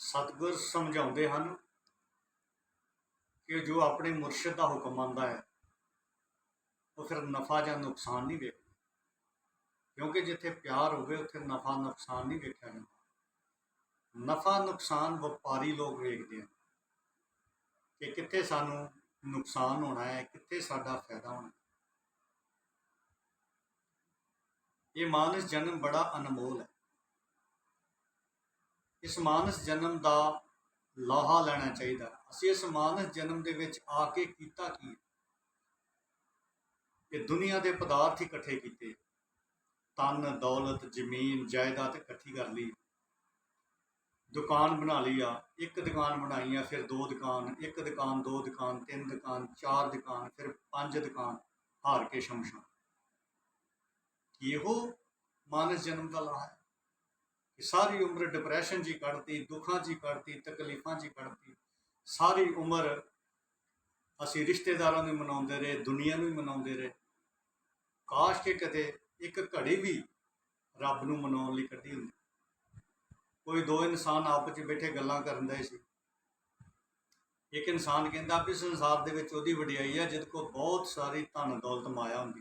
ਸਤਿਗੁਰ ਸਮਝਾਉਂਦੇ ਹਨ ਕਿ ਜੋ ਆਪਣੇ ਮੁਰਸ਼ਿਦ ਦਾ ਹੁਕਮ ਮੰਨਦਾ ਹੈ, ਉਹ ਫਿਰ ਨਫਾ ਜਾਂ ਨੁਕਸਾਨ ਨਹੀਂ ਵੇਖਦਾ। ਕਿਉਂਕਿ ਜਿੱਥੇ ਪਿਆਰ ਹੋਵੇ, ਉੱਥੇ ਨਫਾ ਨੁਕਸਾਨ ਨਹੀਂ ਵੇਖਿਆ ਜਾਂਦਾ। ਨਫਾ ਨੁਕਸਾਨ ਵਪਾਰੀ ਲੋਕ ਵੇਖਦੇ ਆ ਕਿ ਕਿੱਥੇ ਸਾਨੂੰ ਨੁਕਸਾਨ ਹੋਣਾ ਹੈ, ਕਿੱਥੇ ਸਾਡਾ ਫਾਇਦਾ ਹੋਣਾ ਇਹ ਮਾਨਸ ਜਨਮ ਬੜਾ ਅਨਮੋਲ ਹੈ। ਇਸ ਮਾਨਸ ਜਨਮ ਦਾ ਲਾਹਾ ਲੈਣਾ ਚਾਹੀਦਾ। ਅਸੀਂ ਇਸ ਮਾਨਸ ਜਨਮ ਦੇ ਵਿੱਚ ਆ ਕੇ ਕੀਤਾ ਕੀ ਹੈ? ਇਹ ਦੁਨੀਆ ਦੇ ਪਦਾਰਥ ਇਕੱਠੇ ਕੀਤੇ। ਤਨ ਦੌਲਤ, ਜ਼ਮੀਨ, ਜਾਇਦਾਦ ਇਕੱਠੀ ਕਰ ਲਈ। ਦੁਕਾਨ ਬਣਾ ਲਈ ਆ। ਇੱਕ ਦੁਕਾਨ ਬਣਾਈ ਆ, ਫਿਰ ਦੋ ਦੁਕਾਨ, ਇੱਕ ਦੁਕਾਨ, ਦੋ ਦੁਕਾਨ, ਤਿੰਨ ਦੁਕਾਨ, ਚਾਰ ਦੁਕਾਨ, ਫਿਰ ਪੰਜ ਦੁਕਾਨ ਹਾਰ ਕੇ ਸ਼ਮਸ਼ਾਨ ਇਹੋ ਮਾਨਸ ਜਨਮ ਦਾ ਲਾਹਾ ਹੈ। ਸਾਰੀ ਉਮਰ ਡਿਪਰੈਸ਼ਨ 'ਚ ਹੀ ਕੱਢਤੀ, ਦੁੱਖਾਂ 'ਚ ਹੀ ਕੱਢਤੀ, ਤਕਲੀਫਾਂ 'ਚ ਹੀ ਕੱਢਤੀ। ਸਾਰੀ ਉਮਰ ਅਸੀਂ ਰਿਸ਼ਤੇਦਾਰਾਂ ਨੂੰ ਮਨਾਉਂਦੇ ਰਹੇ, ਦੁਨੀਆ ਨੂੰ ਹੀ ਮਨਾਉਂਦੇ ਰਹੇ। ਕਾਸ਼ ਕਿ ਕਦੇ ਇੱਕ ਘੜੀ ਵੀ ਰੱਬ ਨੂੰ ਮਨਾਉਣ ਲਈ ਕੱਢੀ ਹੁੰਦੀ। ਕੋਈ ਦੋ ਇਨਸਾਨ ਆਪਸ ਵਿੱਚ ਬੈਠੇ ਗੱਲਾਂ ਕਰਨ ਦੇ ਸੀ। ਇੱਕ ਇਨਸਾਨ ਕਹਿੰਦਾ ਵੀ ਸੰਸਾਰ ਦੇ ਵਿੱਚ ਉਹਦੀ ਵਡਿਆਈ ਹੈ ਜਿਹਦੇ ਕੋਲ ਬਹੁਤ ਸਾਰੀ ਧਨ ਦੌਲਤ ਮਾਇਆ ਹੁੰਦੀ।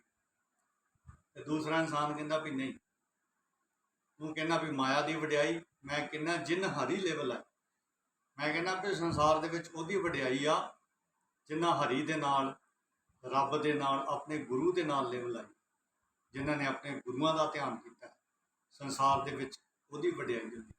ਤੇ ਦੂਸਰਾ ਇਨਸਾਨ ਕਹਿੰਦਾ ਵੀ ਨਹੀਂ ਤੂੰ ਕਹਿੰਦਾ ਵੀ ਮਾਇਆ ਦੀ ਵਡਿਆਈ, ਮੈਂ ਕਹਿੰਦਾ ਜਿੰਨ ਹਰੀ ਲੈਵਲ ਹੈ ਮੈਂ ਕਹਿੰਦਾ ਵੀ ਸੰਸਾਰ ਦੇ ਵਿੱਚ ਉਹਦੀ ਵਡਿਆਈ ਆ ਜਿਨ੍ਹਾਂ ਹਰੀ ਦੇ ਨਾਲ, ਰੱਬ ਦੇ ਨਾਲ, ਆਪਣੇ ਗੁਰੂ ਦੇ ਨਾਲ ਲੈਵਲ ਆਈ, ਜਿਨ੍ਹਾਂ ਨੇ ਆਪਣੇ ਗੁਰੂਆਂ ਦਾ ਧਿਆਨ ਕੀਤਾ। ਸੰਸਾਰ ਦੇ ਵਿੱਚ ਉਹਦੀ ਵਡਿਆਈ ਹੁੰਦੀ